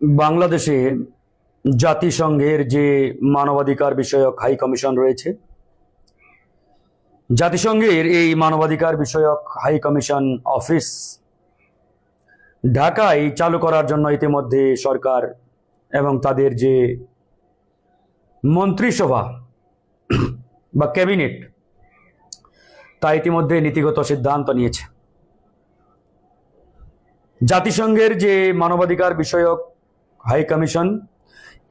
বাংলাদেশে জাতিসংঘের যে মানবাধিকার বিষয়ক হাই কমিশন রয়েছে, জাতিসংঘের এই মানবাধিকার বিষয়ক হাই কমিশন অফিস ঢাকায় চালু করার জন্য ইতিমধ্যে সরকার এবং তাদের যে মন্ত্রিসভা বা ক্যাবিনেট, তা ইতিমধ্যে নীতিগত সিদ্ধান্ত নিয়েছে। জাতিসংঘের যে মানবাধিকার বিষয়ক হাই কমিশন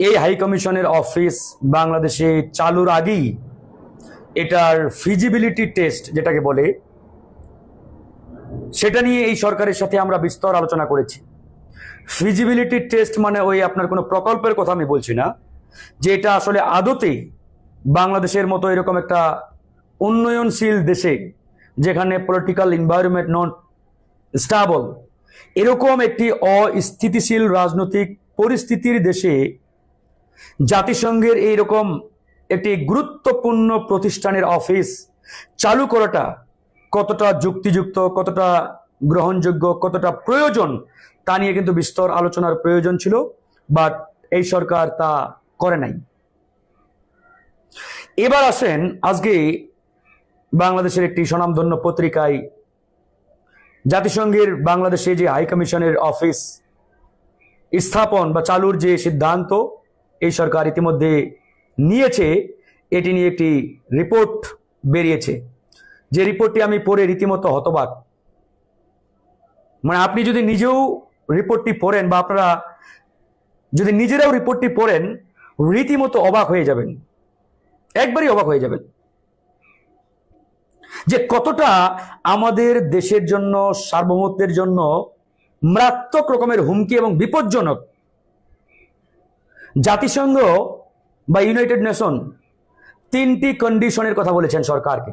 এই হাই কমিশনের অফিস বাংলাদেশে চালুর আগেই এটার ফিজিবিলিটি টেস্ট যেটাকে বলে, সেটা নিয়ে এই সরকারের সাথে আমরা বিস্তর আলোচনা করেছি। ফিজিবিলিটি টেস্ট মানে ওই আপনার কোনো প্রকল্পের কথা আমি বলছি না, যে এটা আসলে আদতেই বাংলাদেশের মতো এরকম একটা উন্নয়নশীল দেশে যেখানে পলিটিক্যাল এনভায়রনমেন্ট নট স্টাবল এরকম একটি অস্থিতিশীল রাজনৈতিক পরিস্থিতির দেশে জাতিসংঘের এইরকম একটি গুরুত্বপূর্ণ প্রতিষ্ঠানের অফিস চালু করাটা কতটা যুক্তিযুক্ত, কতটা গ্রহণযোগ্য, কতটা প্রয়োজন তা নিয়ে কিন্তু বিস্তর আলোচনার প্রয়োজন ছিল বাট এই সরকার তা করে নাই। এবার আসেন আজকে বাংলাদেশের একটি স্বনামধন্য পত্রিকায়। জাতিসংঘের বাংলাদেশে যে হাই কমিশনের অফিস স্থাপন বা চালুর যে সিদ্ধান্ত এই সরকার ইতিমধ্যে নিয়েছে, এটি নিয়ে একটি রিপোর্ট বেরিয়েছে। যে রিপোর্টটি আমি পড়ে রীতিমতো হতবাক। মানে আপনি যদি নিজেও রিপোর্টটি পড়েন বা আপনারা যদি নিজেরাও রিপোর্টটি পড়েন, রীতিমতো অবাক হয়ে যাবেন। একবারই অবাক হয়ে যাবেন। যে কতটা আমাদের দেশের জন্য, সার্বভৌমত্বের জন্য মারাত্মক রকমের হুমকি এবং বিপজ্জনক। জাতিসংঘ বা ইউনাইটেড নেশন তিনটি কন্ডিশনের কথা বলেছেন সরকারকে।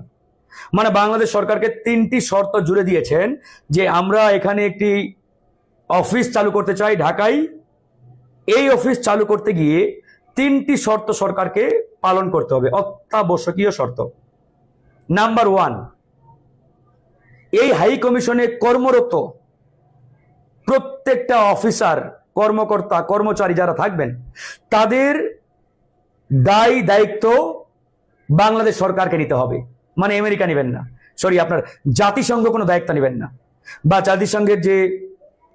মানে বাংলাদেশ সরকারকে তিনটি শর্ত জুড়ে দিয়েছেন যে আমরা এখানে একটি অফিস চালু করতে চাই ঢাকায়। এই অফিস চালু করতে গিয়ে তিনটি শর্ত সরকারকে পালন করতে হবে, অত্যাবশ্যকীয় শর্ত। নাম্বার ওয়ান, এই হাই কমিশনে কর্মরত প্রত্যেকটা অফিসার, কর্মকর্তা, কর্মচারী যারা থাকবেন, তাদের দায় দায়িত্ব বাংলাদেশ সরকারকে নিতে হবে। মানে আমেরিকা নেবেন না। সরি আপনার জাতিসংঘ কোনো দায়িত্ব নেবেন না। বা জাতিসংঘের যে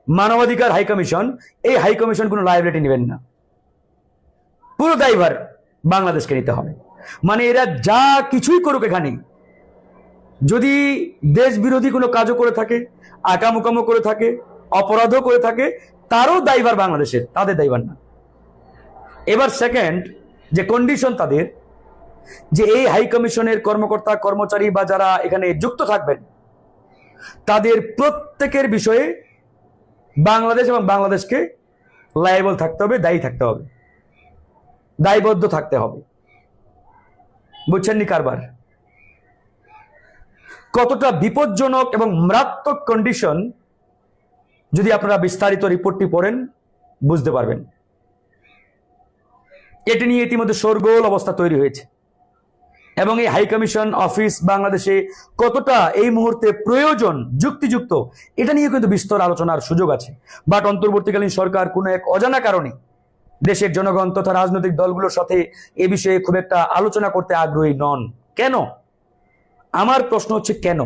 মানবাধিকার হাই কমিশন, এই হাই কমিশন কোনো লাইবিলিটি নেবেন না। পুরো দায়ভার বাংলাদেশকে নিতে হবে। মানে এরা যা কিছুই করুক এখানে, যদি দেশ বিরোধী কোনো কাজও করে থাকে, আকামুকামো করে থাকে অপরাধও করে থাকে, তারও দায়ভার বাংলাদেশের, তাদের দায়ভার না। এবার সেকেন্ড যে কন্ডিশন তাদের, যে এই হাই কমিশনের কর্মকর্তা, কর্মচারী বা যারা এখানে যুক্ত থাকবেন, তাদের প্রত্যেকের বিষয়ে বাংলাদেশ এবং বাংলাদেশকে লাইবল থাকতে হবে, দায়ী থাকতে হবে। দায়বদ্ধ থাকতে হবে। বুঝছেন নি কারবার? কতটা বিপজ্জনক এবং মারাত্মক কন্ডিশন যদি আপনারা বিস্তারিত রিপোর্টটি পড়েন, বুঝতে পারবেন। এটি নিয়ে ইতিমধ্যে শোরগোল অবস্থা তৈরি হয়েছে। এবং এই হাই কমিশন অফিস বাংলাদেশে কতটা এই মুহূর্তে প্রয়োজন যুক্তিযুক্ত, এটা নিয়ে কিন্তু বিস্তর আলোচনার সুযোগ আছে। বাট অন্তর্বর্তীকালীন সরকার কোনো এক অজানা কারণে দেশের জনগণ তথা রাজনৈতিক দলগুলোর সাথে এ বিষয়ে খুব একটা আলোচনা করতে আগ্রহী নন। কেন? আমার প্রশ্ন হচ্ছে কেন?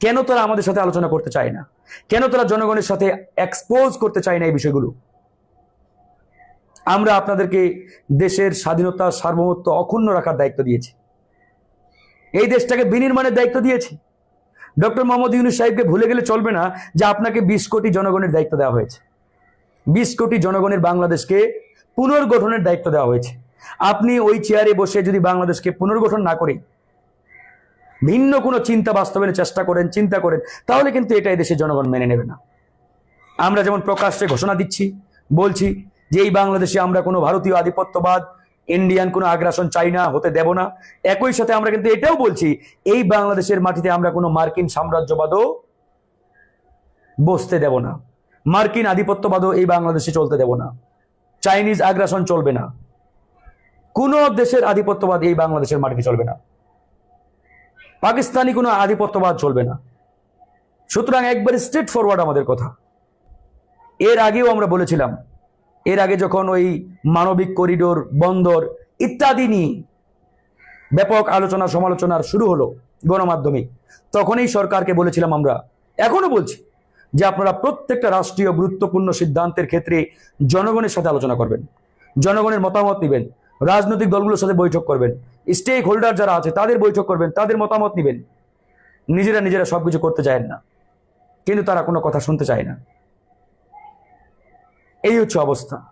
কেন তারা আমাদের সাথে আলোচনা করতে চায় না? কেন তারা জনগণের সাথে এক্সপোজ করতে চায় না এই বিষয়গুলো? আমরা আপনাদেরকে দেশের স্বাধীনতা, সার্বভৌমত্ব অক্ষুণ্ণ রাখার দায়িত্ব দিয়েছি। এই দেশটাকে বিনির্মাণের দায়িত্ব দিয়েছি। ডক্টর মোহাম্মদ ইউনুস সাহেবকে ভুলে গেলে চলবে না যে আপনাকে বিশ কোটি জনগণের দায়িত্ব দেওয়া হয়েছে। বিশ কোটি জনগণের বাংলাদেশকে পুনর্গঠনের দায়িত্ব দেওয়া হয়েছে। আপনি ওই চেয়ারে বসে যদি বাংলাদেশকে পুনর্গঠন না করে ভিন্ন কোনো চিন্তা বাস্তবায়নের চেষ্টা করেন, চিন্তা করেন, তাহলে কিন্তু এটা এই দেশের জনগণ মেনে নেবে না। আমরা যেমন প্রকাশ্যে ঘোষণা দিচ্ছি, বলছি যে এই বাংলাদেশে আমরা কোনো ভারতীয় আধিপত্যবাদ ইন্ডিয়ান কোনো আগ্রাসন চাই না, হতে দেব না, একই সাথে আমরা কিন্তু এটাও বলছি, এই বাংলাদেশের মাটিতে আমরা কোনো মার্কিন সাম্রাজ্যবাদও বসতে দেব না, মার্কিন আধিপত্যবাদও এই বাংলাদেশে চলতে দেব না, চাইনিজ আগ্রাসন চলবে না, কোনো দেশের আধিপত্যবাদ এই বাংলাদেশের মাটিতে চলবে না। পাকিস্তানি কোনো আধিপত্যবাদ চলবে না। সুতরাং একবার স্ট্রেট ফরওয়ার্ড আমাদের কথা। এর আগেও আমরা বলেছিলাম, এর আগে যখন ওই মানবিক করিডোর বন্দর ইত্যাদি নিয়ে ব্যাপক আলোচনা, সমালোচনার শুরু হলো গণমাধ্যমে, তখনই সরকারকে বলেছিলাম আমরা, এখনও বলছি যে আপনারা প্রত্যেকটা রাষ্ট্রীয় গুরুত্বপূর্ণ সিদ্ধান্তের ক্ষেত্রে জনগণের সাথে আলোচনা করবেন, জনগণের মতামত নেবেন রাজনৈতিক দলগুলোর সাথে বৈঠক করবেন। স্টেক হোল্ডার যারা আছে, তাদের বৈঠক করবেন, তাদের মতামত নেবেন। নিজেরা নিজেরা সবকিছু করতে চায় না। কিন্তু তারা কোনো কথা শুনতে চায় না। এই হচ্ছে অবস্থা।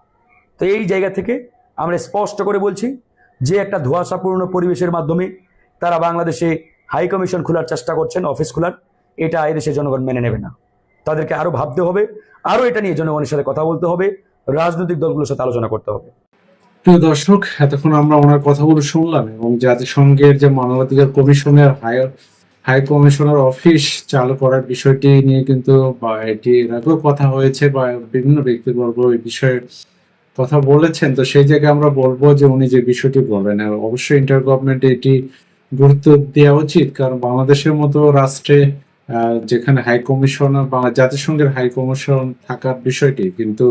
তো এই জায়গা থেকে আমরা স্পষ্ট করে বলছি, যে একটা ধোঁয়াশাপূর্ণ পরিবেশের মাধ্যমে তারা বাংলাদেশে হাই কমিশন খোলার চেষ্টা করছেন অফিস খোলার, এটা এদেশের জনগণ মেনে নেবে না। তাদেরকে আরও ভাবতে হবে, আরও এটা নিয়ে জনগণের সাথে কথা বলতে হবে, রাজনৈতিক দলগুলোর সাথে আলোচনা করতে হবে। প্রিয় দর্শক, এতক্ষণ আমরা ওনার কথাগুলো শুনলাম এবং জাতিসংঘের যে মানবাধিকার কমিশনের হাই হাই কমিশনার অফিস চালু করার বিষয়টি নিয়ে কিন্তু বা এটি এর কথা হয়েছে বা বিভিন্ন ব্যক্তিবর্গ এই বিষয়ে কথা বলেছেন। তো সেই জায়গায় আমরা বলব যে উনি যে বিষয়টি বলবেন অবশ্যই ইন্টার গভর্নমেন্ট এটি গুরুত্ব দেওয়া উচিত। কারণ বাংলাদেশের মতো রাষ্ট্রে যেখানে হাই কমিশনার বা জাতিসংঘের হাই কমিশন থাকার বিষয়টি কিন্তু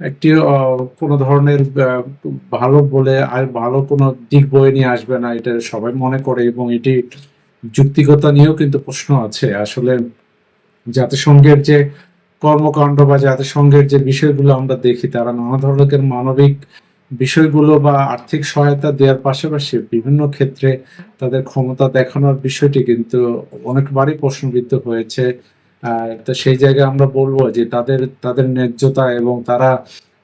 একটি কোনো ধরনের ভালো বলে আর ভালো কোনো দিক বয়ে নিয়ে আসবে না, এটা সবাই মনে করে এবং এটি যুক্তিকতা নিয়েও কিন্তু প্রশ্ন আছে। আসলে জাতিসংঘের যে কর্মকাণ্ড বা জাতিসংঘের যে বিষয়গুলো আমরা দেখি, তারা নানা ধরনের মানবিক বিষয়গুলো বা আর্থিক সহায়তা দেওয়ার পাশাপাশি বিভিন্ন ক্ষেত্রে তাদের ক্ষমতা দেখানোর বিষয়টি কিন্তু অনেকবারই প্রশ্নবিদ্ধ হয়েছে। তো সেই জায়গায় আমরা বলব যে তাদের তাদের ন্যায্যতা এবং তারা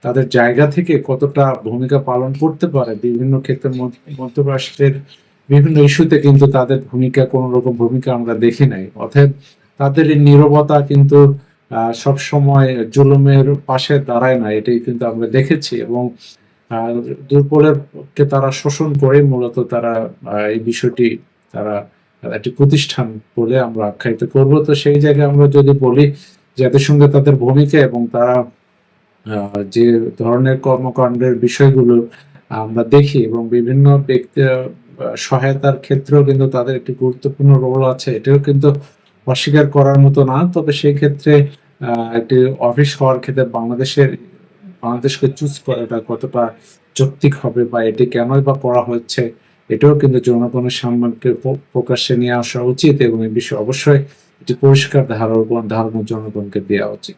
তাদের জায়গা থেকে কতটা ভূমিকা পালন করতে পারে বিভিন্ন ক্ষেত্রে মধ্য- মধ্যরাষ্ট্রের বিভিন্ন ইস্যুতে কিন্তু তাদের ভূমিকা কোনো রকম ভূমিকা আমরা দেখি নাই। অতএব তাদের এই নীরবতা কিন্তু সব সময় জুলুমের পাশে দাঁড়ায় না এটাই কিন্তু আমরা দেখেছি এবং আহ, দুর্বলের কে তারা শোষণ করে মূলত তারা এই বিষয়টি তারা একটি প্রতিষ্ঠান বলে আমরা আখ্যায়িত করব। তো সেই জায়গায় আমরা যদি বলি জাতিসংঘে তাদের ভূমিকা এবং তারা যে ধরনের কর্মকাণ্ডের বিষয়গুলো আমরা দেখি এবং বিভিন্ন ব্যক্তি সহায়তার ক্ষেত্রেও কিন্তু তাদের একটি গুরুত্বপূর্ণ রোল আছে, এটাও কিন্তু অস্বীকার করার মতো না। তবে সেই ক্ষেত্রে একটি অফিস হওয়ার ক্ষেত্রে বাংলাদেশের, বাংলাদেশকে চুজ করাটা কতটা যৌক্তিক হবে বা এটি কেনই বা করা হচ্ছে এটাও কিন্তু জনগণের সম্মানকে প্রকাশ্যে নিয়ে আসা উচিত এবং এই বিষয়ে অবশ্যই এটি পরিষ্কার ধারণ ধারণা জনগণকে দেওয়া উচিত।